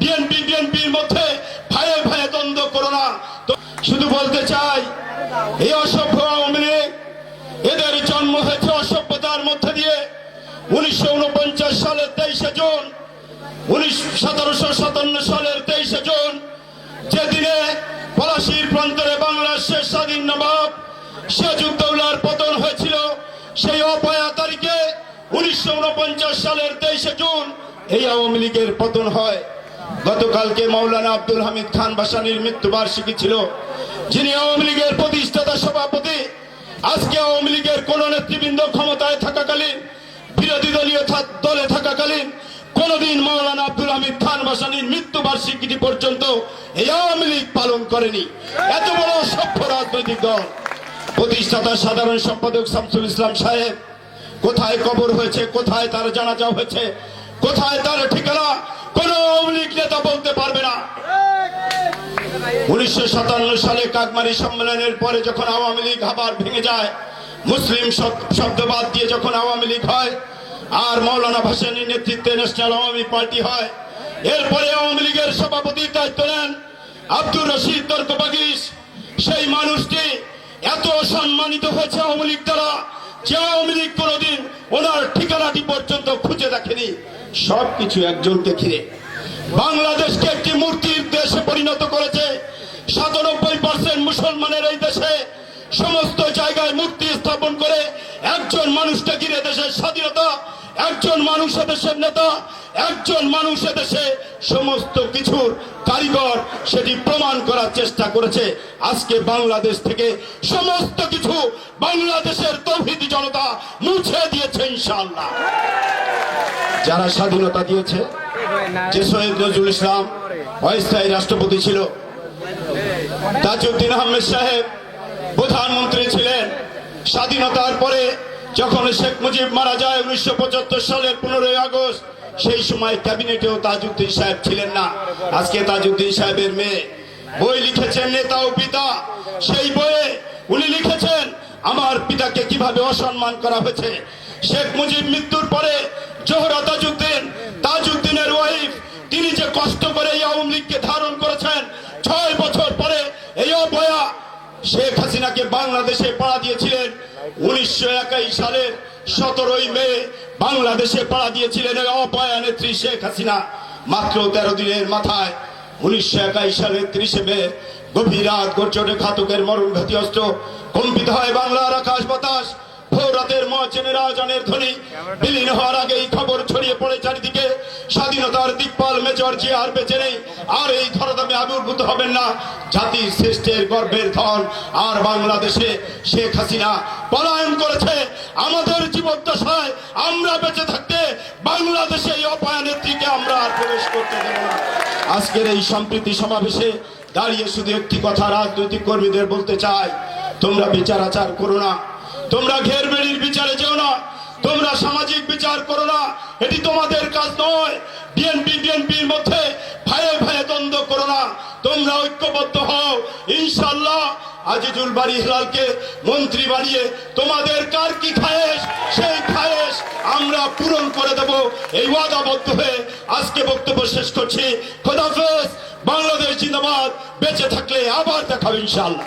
BNP বিএনপির মধ্যে ভাইয়ে ভাইয়ে দ্বন্দ্ব করো না। শুধু বলতে চাই, এই অসভ্য আওয়ামী এদের জন্ম হয়েছে অসভ্যতার মধ্যে দিয়ে। উনিশশো উনপঞ্চাশ সালের তেইশে জুন, উনিশ সতেরোশো সাতান্ন সালের তেইশে জুন, যেদিনে পলাশির প্রান্তরে বাংলার শেষ স্বাধীন নবাব সিরাজউদ্দৌলার পতন হয়েছিল, সেই অপয়া তারিখে উনিশশো উনপঞ্চাশ সালের তেইশে জুন এই আওয়ামী লীগের পতন হয়। গতকালকে মৌলানা আব্দুল হামিদ খান বাসানির মৃত্যুবার্ষিকী ছিল। যিনি আওয়ামী লীগের প্রতিষ্ঠাতা সভাপতি, আজকে আওয়ামী লীগের কোন নেতৃবৃন্দ ক্ষমতায় থাকাকালীন, বিরোধী দলীয় দলে থাকাকালীন, কোনদিন মৌলানা আব্দুল হামিদ খান বাসানির মৃত্যু বার্ষিকীটি পর্যন্ত এই আওয়ামী লীগ পালন করেনি। এত বড় সভ্য রাজনৈতিক দল। প্রতিষ্ঠাতা সাধারণ সম্পাদক শামসুল ইসলাম সাহেব, কোথায় কবর হয়েছে, কোথায় তার জানাজা হয়েছে, কোথায় তার ঠিকানা কোন আওয়ামী নেতা বলতে পারবে না। উনিশশো সাতান্ন সালে কাকমারি সম্মেলনের পরে যখন আওয়ামী লীগ আবার ভেঙে যায়, মুসলিম শব্দবাদ দিয়ে যখন আওয়ামী লীগ হয় আর মৌলানা ভাসানির নেতৃত্বে ন্যাশনাল আওয়ামী পার্টি হয়, এরপরে আওয়ামী লীগের সভাপতির দায়িত্ব নেন আব্দুর রশিদ তর্কবাগিস সেই মানুষটি এত সম্মানিত হয়েছে আওয়ামী লীগ দ্বারা যে আওয়ামী কোনোদিন ওনার ঠিকানাটি পর্যন্ত খুঁজে দেখেনি। সবকিছু একজনকে ঘিরে। বাংলাদেশকে একটি মূর্তির দেশে পরিণত করেছে। সাতানব্বই পার্সেন্ট মুসলমানের এই দেশে সমস্ত জায়গায় মূর্তি স্থাপন করে একজন মানুষকে ঘিরে দেশের স্বাধীনতা, একজন মানুষ দেশের নেতা একজন মানুষ দেশে সমস্ত কিছুর কারিগর সেটি প্রমাণ করার চেষ্টা করেছে। আজকে বাংলাদেশ থেকে সমস্ত কিছু বাংলাদেশের তৌহিদি জনতা মুছে দিয়েছে ইনশাআল্লাহ। যারা স্বাধীনতা দিয়েছে, যে শহীদ নজরুল ইসলাম, অস্থায়ী রাষ্ট্রপতি ছিল, তাজউদ্দিন আহমেদ সাহেব প্রধানমন্ত্রী ছিলেন। স্বাধীনতার পরে যখন শেখ মুজিব মারা যায় উনিশশো পঁচাত্তর সালের পনেরোই আগস্ট সেই সময় ক্যাবিনেটেও তাজউদ্দিন সাহেব ছিলেন না। আজকে তাজউদ্দিন সাহেবের মেয়ে বই লিখেছেন নেতা ও পিতা। সেই বইয়ে উনি লিখেছেন, আমার পিতাকে কীভাবে অসম্মান করা হয়েছে? শেখ মুজিব মৃত্যুর পরে জোহরা তাজউদ্দিন, তাজউদ্দিনের ওয়াইফ, তিনি যে কষ্ট করে এই আওয়ামী লীগকে ধারণ করেছেন, ছয় বছর পরে এই অবয়া শেখ হাসিনাকে বাংলাদেশে পাড়া দিয়েছিলেন। উনিশশো সালের সতেরোই মে বাংলাদেশে পাড়া দিয়েছিলেন অপয়া নেত্রী শেখ হাসিনা মাত্র তেরো দিনের মাথায়। উনিশশো একাশ সালের ত্রিশে মে, গভীর রাত গর্জনে ঘাতকের মরণ ঘাতি অস্ত্র কম্পিত হয় বাংলার আকাশ বাতাস। রাতের মহাচেনের আজানের ধ্বনি। বিলীন হওয়ার আগেই খবর ছড়িয়ে পড়ে চারিদিকে। স্বাধীনতার দিকপাল মেজর যে আর বেঁচে নেই। আর এই ধরাধামে আবির্ভূত হবেন না জাতির শ্রেষ্ঠের গর্বের ধন। আর বাংলাদেশে শেখ হাসিনা পলায়ন করেছে। আমাদের জীবদ্দশায় আমরা বেঁচে থাকতে বাংলাদেশে এই অপায়নের দিকে আমরা আর প্রবেশ করতে দেব না। আজকের এই সম্প্রীতি সমাবেশে দাঁড়িয়ে শুধু একটি কথা রাজনৈতিক কর্মীদের বলতে চাই, তোমরা বিচার আচার করো না। তোমরা ঘের বেড়ির বিচারে যেও না, তোমরা সামাজিক বিচার করো না, এটি তোমাদের কাজ নয়। বিএনপি বিএনপির মধ্যে ভাইয়ে ভাইয়ে দ্বন্দ্ব করো না। তোমরা ঐক্যবদ্ধ হও। ইনশাল্লাহ আজিজুল বাড়ি হিলালকে মন্ত্রী বানিয়ে তোমাদের কার কি খায়েশ, সেই খায়েশ আমরা পূরণ করে দেব। এই ওয়াদাবদ্ধ হয়ে আজকে বক্তব্য শেষ করছি। খোদাফেজ বাংলাদেশ জিন্দাবাদ। বেঁচে থাকলে আবার দেখাবো ইনশাল্লাহ